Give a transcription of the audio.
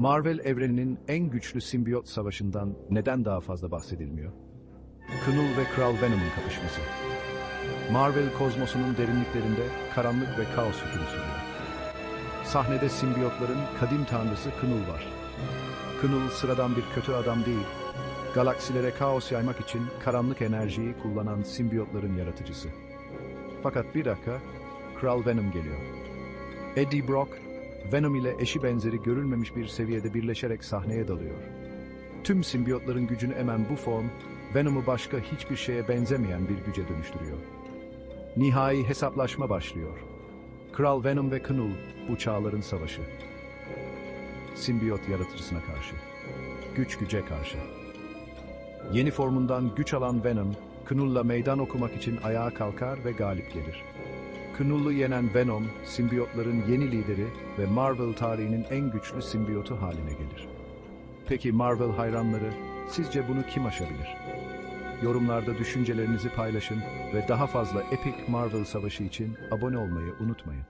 Marvel evreninin en güçlü simbiyot savaşından neden daha fazla bahsedilmiyor? Knull ve Kral Venom'un kapışması. Marvel kozmosunun derinliklerinde karanlık ve kaos hüküm sürüyor. Sahnede simbiyotların kadim tanrısı Knull var. Knull sıradan bir kötü adam değil, galaksilere kaos yaymak için karanlık enerjiyi kullanan simbiyotların yaratıcısı. Fakat bir dakika, Kral Venom geliyor. Eddie Brock, Venom ile eşi benzeri görülmemiş bir seviyede birleşerek sahneye dalıyor. Tüm simbiyotların gücünü emen bu form, Venom'u başka hiçbir şeye benzemeyen bir güce dönüştürüyor. Nihai hesaplaşma başlıyor. Kral Venom ve Knull, bu çağların savaşı. Simbiyot yaratıcısına karşı. Güç güce karşı. Yeni formundan güç alan Venom, Knull'la meydan okumak için ayağa kalkar ve galip gelir. Knull'u yenen Venom, simbiyotların yeni lideri ve Marvel tarihinin en güçlü simbiyotu haline gelir. Peki Marvel hayranları, sizce bunu kim aşabilir? Yorumlarda düşüncelerinizi paylaşın ve daha fazla epik Marvel savaşı için abone olmayı unutmayın.